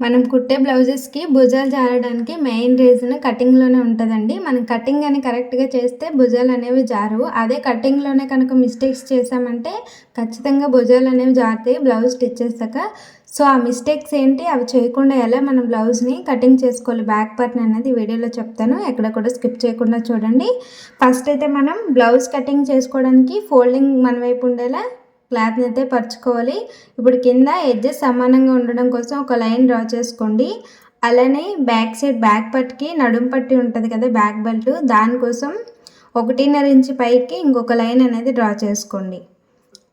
మనం కుట్టే బ్లౌజెస్కి భుజాలు జారడానికి మెయిన్ రీజన్ కటింగ్లోనే ఉంటుందండి. మనం కటింగ్ అని కరెక్ట్గా చేస్తే భుజాలు అనేవి జారవు. అదే కటింగ్లోనే కనుక మిస్టేక్స్ చేసామంటే ఖచ్చితంగా భుజాలు అనేవి జారుతాయి బ్లౌజ్ స్టిచ్ చేశాక సో ఆ మిస్టేక్స్ ఏంటి? అవి చేయకుండా ఎలా మనం బ్లౌజ్ని కటింగ్ చేసుకోవాలి? బ్యాక్ పార్ట్ని అనేది వీడియోలో చెప్తాను. ఎక్కడ కూడా స్కిప్ చేయకుండా చూడండి. ఫస్ట్ అయితే మనం బ్లౌజ్ కటింగ్ చేసుకోవడానికి ఫోల్డింగ్ మన వైపు ఉండేలా క్లాత్ని అయితే పరుచుకోవాలి. ఇప్పుడు కింద ఎడ్జెస్ సమానంగా ఉండడం కోసం ఒక లైన్ డ్రా చేసుకోండి. అలానే బ్యాక్ సైడ్ బ్యాక్ పట్టుకి నడుం పట్టి ఉంటుంది కదా బ్యాక్ బెల్ట్ దానికోసం ఒకటిన్నర ఇంచు పైకి ఇంకొక లైన్ అనేది డ్రా చేసుకోండి.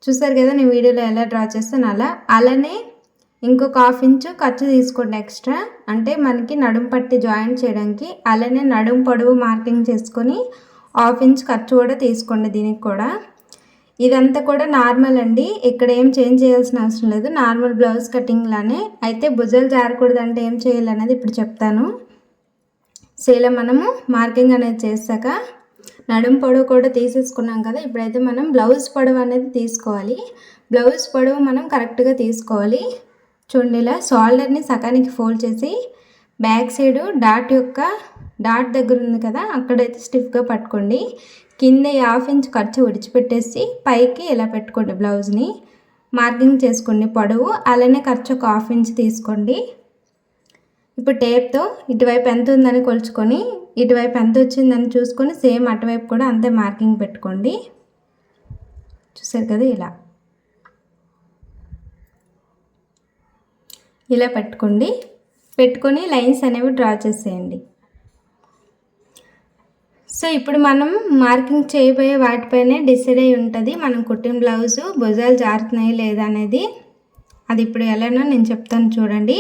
చూసారు కదా నేను వీడియోలో ఎలా డ్రా చేస్తాను అలా. అలానే ఇంకొక హాఫ్ ఇంచు ఖర్చు తీసుకోండి ఎక్స్ట్రా. అంటే మనకి నడుం పట్టి జాయిన్ చేయడానికి అలానే నడుం పొడవు మార్కింగ్ చేసుకొని హాఫ్ ఇంచ్ ఖర్చు కూడా తీసుకోండి దీనికి కూడా. ఇదంతా కూడా నార్మల్ అండి. ఇక్కడ ఏం చేంజ్ చేయాల్సిన అవసరం లేదు. నార్మల్ బ్లౌజ్ కటింగ్లానే అయితే భుజాలు జారకూడదు అంటే ఏం చేయాలనేది ఇప్పుడు చెప్తాను. సో ఇలా మనము మార్కింగ్ అనేది చేశాక నడుం పొడవు కూడా తీసేసుకున్నాం కదా. ఇప్పుడైతే మనం బ్లౌజ్ పొడవు అనేది తీసుకోవాలి. బ్లౌజ్ పొడవు మనం కరెక్ట్గా తీసుకోవాలి. చూడండి ఇలా షోల్డర్ని సగానికి ఫోల్డ్ చేసి బ్యాక్ సైడు డాట్ యొక్క డాట్ దగ్గర ఉంది కదా. అక్కడైతే స్టిఫ్గా పట్టుకోండి. కింద హాఫ్ ఇంచ్ ఖర్చు విడిచిపెట్టేసి పైకి ఇలా పెట్టుకోండి బ్లౌజ్ని. మార్కింగ్ చేసుకోండి పొడవు. అలానే ఖర్చు ఒక హాఫ్ ఇంచ్ తీసుకోండి. ఇప్పుడు టేప్తో ఇటువైపు ఎంత ఉందని కొలుచుకొని ఇటువైపు ఎంత వచ్చిందని చూసుకొని సేమ్ అటువైపు కూడా అంతే మార్కింగ్ పెట్టుకోండి. చూసారు కదా ఇలా. ఇలా పెట్టుకోండి. పెట్టుకొని లైన్స్ అనేవి డ్రా చేసేయండి. సో ఇప్పుడు మనం మార్కింగ్ చేయబోయే వాటిపైనే డిసైడ్ అయి ఉంటుంది. మనం కుట్టిన బ్లౌజు భుజాలు జారుతున్నాయి లేదా అనేది అది ఇప్పుడు ఎలానో నేను చెప్తాను చూడండి.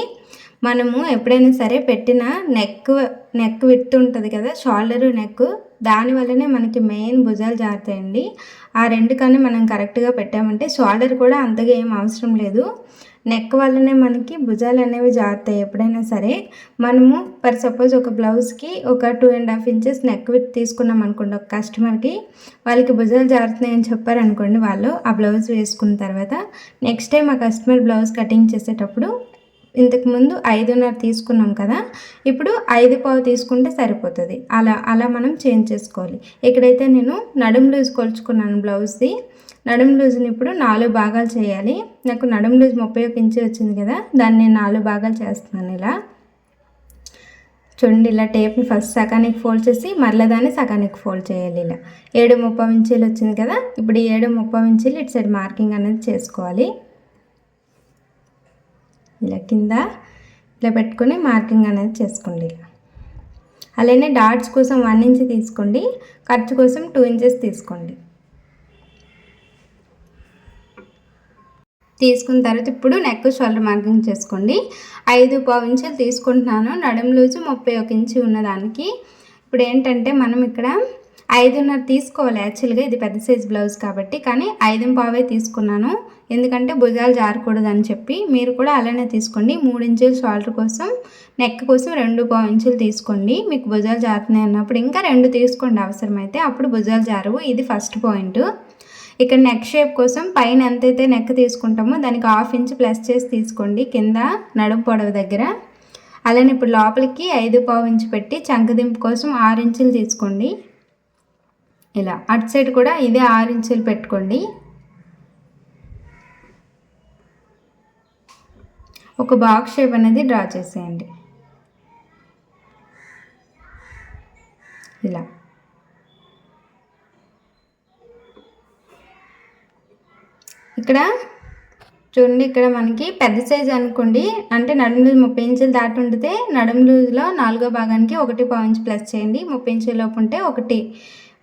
మనము ఎప్పుడైనా సరే పెట్టిన నెక్ నెక్ విత్ ఉంటుంది కదా షోల్డర్ నెక్ దానివల్లనే మనకి మెయిన్ భుజాలు జారుతాయండి. ఆ రెండు కానీ మనం కరెక్ట్గా పెట్టామంటే షోల్డర్ కూడా అంతగా ఏం అవసరం లేదు. నెక్ వల్లనే మనకి భుజాలు అనేవి జారుతాయి ఎప్పుడైనా సరే. మనము ఫర్ సపోజ్ ఒక బ్లౌజ్కి ఒక two and half inches neck width తీసుకున్నాం అనుకోండి ఒక కస్టమర్కి వాళ్ళకి భుజాలు జారుతున్నాయని చెప్పారనుకోండి వాళ్ళు ఆ బ్లౌజ్ వేసుకున్న తర్వాత నెక్స్ట్ టైం ఆ కస్టమర్ బ్లౌజ్ కటింగ్ చేసేటప్పుడు ఇంతకుముందు ఐదున్నర తీసుకున్నాం కదా ఇప్పుడు ఐదు పావు తీసుకుంటే సరిపోతుంది. అలా అలా మనం చేంజ్ చేసుకోవాలి. ఇక్కడైతే నేను నడుము లూజ్ కొలుచుకున్నాను బ్లౌజ్ది. నడుము లూజ్ని ఇప్పుడు నాలుగు భాగాలు చేయాలి. నాకు నడుము లూజ్ ముప్పై ఒక ఇంచు వచ్చింది కదా దాన్ని నేను నాలుగు భాగాలు చేస్తున్నాను ఇలా. చూడండి ఇలా టేప్ని ఫస్ట్ సగానికి ఫోల్డ్ చేసి మరలా దాన్ని సగానికి ఫోల్డ్ చేయాలి ఇలా. ఏడు ముప్పై ఇంచీలు వచ్చింది కదా ఇప్పుడు ఈ ఏడు ముప్పై ఇంచీలు ఇటు సైడ్ మార్కింగ్ అనేది చేసుకోవాలి. ఇలా కింద ఇలా పెట్టుకొని మార్కింగ్ అనేది చేసుకోండి ఇలా. అలానే డాట్స్ కోసం వన్ ఇంచ్ తీసుకోండి ఖర్చు కోసం టూ ఇంచెస్ తీసుకోండి. తీసుకున్న తర్వాత ఇప్పుడు నెక్ షోల్డర్ మార్కింగ్ చేసుకోండి. ఐదు పావు ఇంచులు తీసుకుంటున్నాను. నడుము లూజు ముప్పై ఒక ఇంచు ఉన్నదానికి. ఇప్పుడు ఏంటంటే మనం ఇక్కడ ఐదున్నర తీసుకోవాలి. యాక్చువల్గా ఇది పెద్ద సైజ్ బ్లౌజ్ కాబట్టి కానీ ఐదు పావే తీసుకున్నాను. ఎందుకంటే భుజాలు జారకూడదు అని చెప్పి మీరు కూడా అలానే తీసుకోండి. మూడు ఇంచులు షోల్డర్ కోసం నెక్ కోసం రెండు పావు ఇంచులు తీసుకోండి. మీకు భుజాలు జారుతున్నాయి అన్నప్పుడు ఇంకా రెండు తీసుకోండి అవసరమైతే. అప్పుడు భుజాలు జారవు. ఇది ఫస్ట్ పాయింట్. ఇక్కడ నెక్ షేప్ కోసం పైన ఎంతైతే నెక్ తీసుకుంటామో దానికి హాఫ్ ఇంచ్ ప్లస్ చేసి తీసుకోండి. కింద నడుము పొడవు దగ్గర. అలానే ఇప్పుడు లోపలికి ఐదు పావు ఇంచు పెట్టి చంకదింపు కోసం ఆరు ఇంచులు తీసుకోండి. ఇలా అటు సైడ్ కూడా ఇదే ఆరు ఇంచులు పెట్టుకోండి. ఒక బాక్స్ షేప్ అనేది డ్రా చేసేయండి. ఇలా. ఇక్కడ చూడండి ఇక్కడ మనకి పెద్ద సైజ్ అనుకోండి అంటే నడుము లూజ్ ముప్పై ఇంచులు దాటి ఉంటే నడుము లూజ్లో నాలుగో భాగానికి ఒకటి పావు ఇంచు ప్లస్ చేయండి ముప్పై ఇంచుల లోపు ఉంటే ఒకటి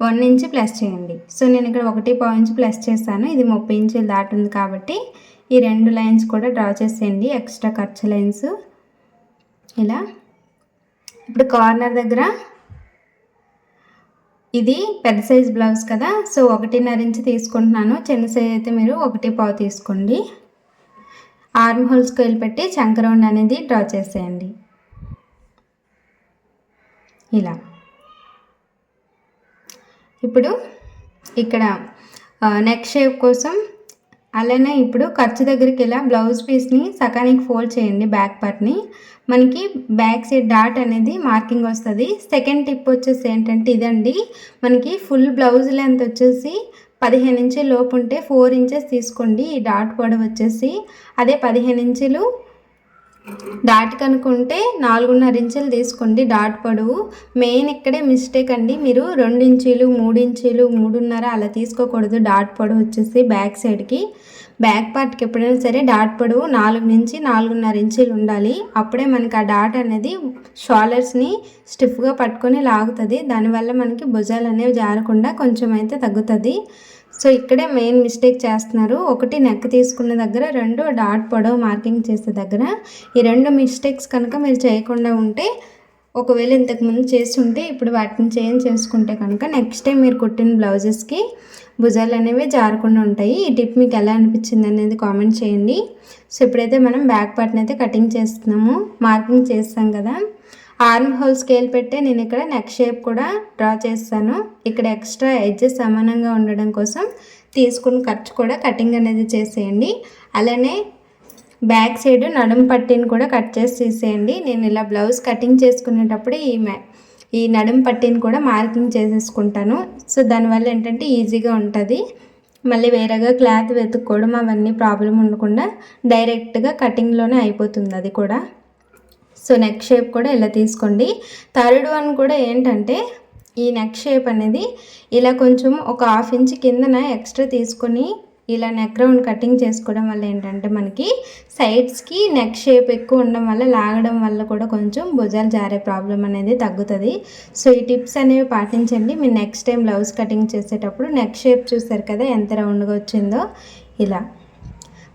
వన్ ఇంచ్ ప్లస్ చేయండి. సో నేను ఇక్కడ ఒకటి పావు ఇంచు ప్లస్ చేస్తాను ఇది ముప్పై ఇంచులు ఉంది కాబట్టి ఈ రెండు లైన్స్ కూడా డ్రా చేసేయండి. ఎక్స్ట్రా ఖర్చు లైన్స్. ఇలా. ఇప్పుడు కార్నర్ దగ్గర ఇది పెద్ద సైజ్ బ్లౌజ్ కదా. సో ఒకటిన్నర ఇంచ్ తీసుకుంటున్నాను. చిన్న సైజ్ అయితే మీరు ఒకటి పావు తీసుకోండి. ఆర్మ్ హోల్ స్కేల్ పెట్టి చంకరౌండ్ అనేది డ్రా చేసేయండి. ఇలా. ఇప్పుడు ఇక్కడ నెక్ షేప్ కోసం అలానే ఇప్పుడు ఖర్చు దగ్గరికి ఇలా బ్లౌజ్ పీస్ని సకానికి ఫోల్డ్ చేయండి బ్యాక్ పార్ట్ని. మనకి బ్యాక్ సైడ్ డాట్ అనేది మార్కింగ్ వస్తుంది. సెకండ్ టిప్ వచ్చేసి ఏంటంటే ఇదండి. మనకి ఫుల్ బ్లౌజ్ లెంత్ వచ్చేసి పదిహేను ఇంచుల లోపు ఉంటే ఫోర్ ఇంచెస్ తీసుకోండి. ఈ డాట్ పొడవు వచ్చేసి అదే పదిహేను ఇంచులు డాట్ కనుక్కుంటే నాలుగున్నర ఇంచులు తీసుకోండి. డాట్ పొడవు. మెయిన్ ఇక్కడే మిస్టేక్ అండి. మీరు రెండు ఇంచీలు మూడు ఇంచీలు మూడున్నర అలా తీసుకోకూడదు. డాట్ పొడవు వచ్చేసి బ్యాక్ సైడ్కి బ్యాక్ పార్ట్కి ఎప్పుడైనా సరే డాట్ పొడవు నాలుగు నుంచి నాలుగున్నర ఇంచీలు ఉండాలి. అప్పుడే మనకి ఆ డాట్ అనేది షోల్డర్స్ని స్టిఫ్గా పట్టుకొని లాగుతుంది. దానివల్ల మనకి భుజాలు అనేవి జారకుండా కొంచెం అయితే తగ్గుతుంది. సో ఇక్కడే మెయిన్ మిస్టేక్ చేస్తున్నారు. ఒకటి నెక్ తీసుకున్న దగ్గర రెండు డాట్ పొడవు మార్కింగ్ చేసే దగ్గర. ఈ రెండు మిస్టేక్స్ కనుక మీరు చేయకుండా ఉంటే ఒకవేళ ఇంతకుముందు చేస్తుంటే ఇప్పుడు వాటిని చేంజ్ చేసుకుంటే కనుక నెక్స్ట్ టైం మీరు కుట్టిన బ్లౌజెస్కి భుజాలు అనేవి జారకుండా ఉంటాయి. ఈ టిప్ మీకు ఎలా అనిపించింది అనేది కామెంట్ చేయండి. సో ఇప్పుడైతే మనం బ్యాక్ పార్ట్ని అయితే కటింగ్ చేస్తున్నాము. మార్కింగ్ చేస్తాం కదా. ఆర్మ్ హోల్ స్కేల్ పెట్టే నేను ఇక్కడ నెక్ షేప్ కూడా డ్రా చేస్తాను. ఇక్కడ ఎక్స్ట్రా ఎడ్జెస్ సమానంగా ఉండడం కోసం తీసుకున్న ఖర్చు కూడా కటింగ్ అనేది చేసేయండి. అలానే బ్యాక్ సైడ్ నడుము పట్టీని కూడా కట్ చేసి తీసేయండి. నేను ఇలా బ్లౌజ్ కటింగ్ చేసుకునేటప్పుడు ఈ ఈ నడుము పట్టీని కూడా మార్కింగ్ చేసేసుకుంటాను. సో దానివల్ల ఏంటంటే ఈజీగా ఉంటుంది. మళ్ళీ వేరేగా క్లాత్ వెతుక్కోవడం అవన్నీ ప్రాబ్లం ఉండకుండా డైరెక్ట్గా కటింగ్లోనే అయిపోతుంది అది కూడా. సో నెక్ షేప్ కూడా ఇలా తీసుకోండి. థర్డ్ వన్ కూడా ఏంటంటే ఈ నెక్ షేప్ అనేది ఇలా కొంచెం ఒక హాఫ్ ఇంచ్ కిందన ఎక్స్ట్రా తీసుకొని ఇలా నెక్ రౌండ్ కటింగ్ చేసుకోవడం వల్ల ఏంటంటే మనకి సైడ్స్కి నెక్ షేప్ ఎక్కువ ఉండడం వల్ల లాగడం వల్ల కూడా కొంచెం భుజాలు జారే ప్రాబ్లం అనేది తగ్గుతుంది. సో ఈ టిప్స్ అనేవి పాటించండి. మీరు నెక్స్ట్ టైం బ్లౌజ్ కటింగ్ చేసేటప్పుడు నెక్ షేప్ చూసారు కదా ఎంత రౌండ్గా వచ్చిందో. ఇలా.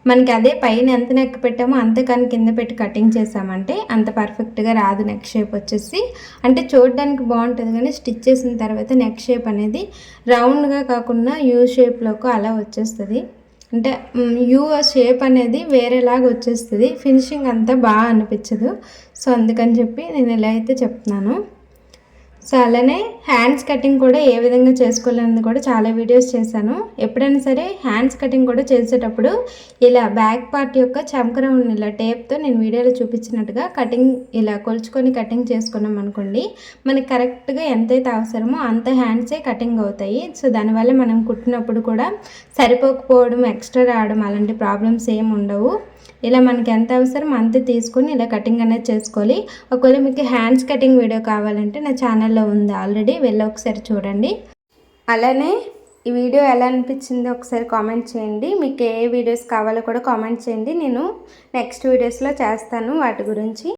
మనకి అదే పైన ఎంత నెక్ పెట్టామో అంతే కానీ కింద పెట్టి కటింగ్ చేసామంటే అంత పర్ఫెక్ట్గా రాదు నెక్ షేప్ వచ్చేసి. అంటే చూడడానికి బాగుంటుంది కానీ స్టిచ్ చేసిన తర్వాత నెక్ షేప్ అనేది రౌండ్గా కాకుండా యూ షేప్లోకి అలా వచ్చేస్తుంది. అంటే యూ షేప్ అనేది వేరేలాగా వచ్చేస్తుంది. ఫినిషింగ్ అంతా బాగా అనిపించదు. సో అందుకని చెప్పి నేను ఇలా అయితే చెప్తున్నాను. సో అలానే హ్యాండ్స్ కటింగ్ కూడా ఏ విధంగా చేసుకోవాలన్నది కూడా చాలా వీడియోస్ చేశాను. ఎప్పుడైనా సరే హ్యాండ్స్ కటింగ్ కూడా చేసేటప్పుడు ఇలా బ్యాక్ పార్ట్ యొక్క చమకరం ఇలా టేప్తో నేను వీడియోలో చూపించినట్టుగా కటింగ్ ఇలా కొలుచుకొని కటింగ్ చేసుకున్నాం అనుకోండి మనకి కరెక్ట్గా ఎంతైతే అవసరమో అంత హ్యాండ్సే కటింగ్ అవుతాయి. సో దానివల్ల మనం కుట్టినప్పుడు కూడా సరిపోకపోవడం ఎక్స్ట్రా రావడం అలాంటి ప్రాబ్లమ్స్ ఏమి ఉండవు. ఇలా మనకి ఎంత అవసరం అంత తీసుకొని ఇలా కటింగ్ అనేది చేసుకోవాలి. ఒకవేళ మీకు హ్యాండ్స్ కటింగ్ వీడియో కావాలంటే నా ఛానల్లో ఉంది ఆల్రెడీ వెళ్ళి ఒకసారి చూడండి. అలానే ఈ వీడియో ఎలా అనిపించిందో ఒకసారి కామెంట్ చేయండి. మీకు ఏ వీడియోస్ కావాలో కూడా కామెంట్ చేయండి. నేను నెక్స్ట్ వీడియోస్లో చేస్తాను వాటి గురించి.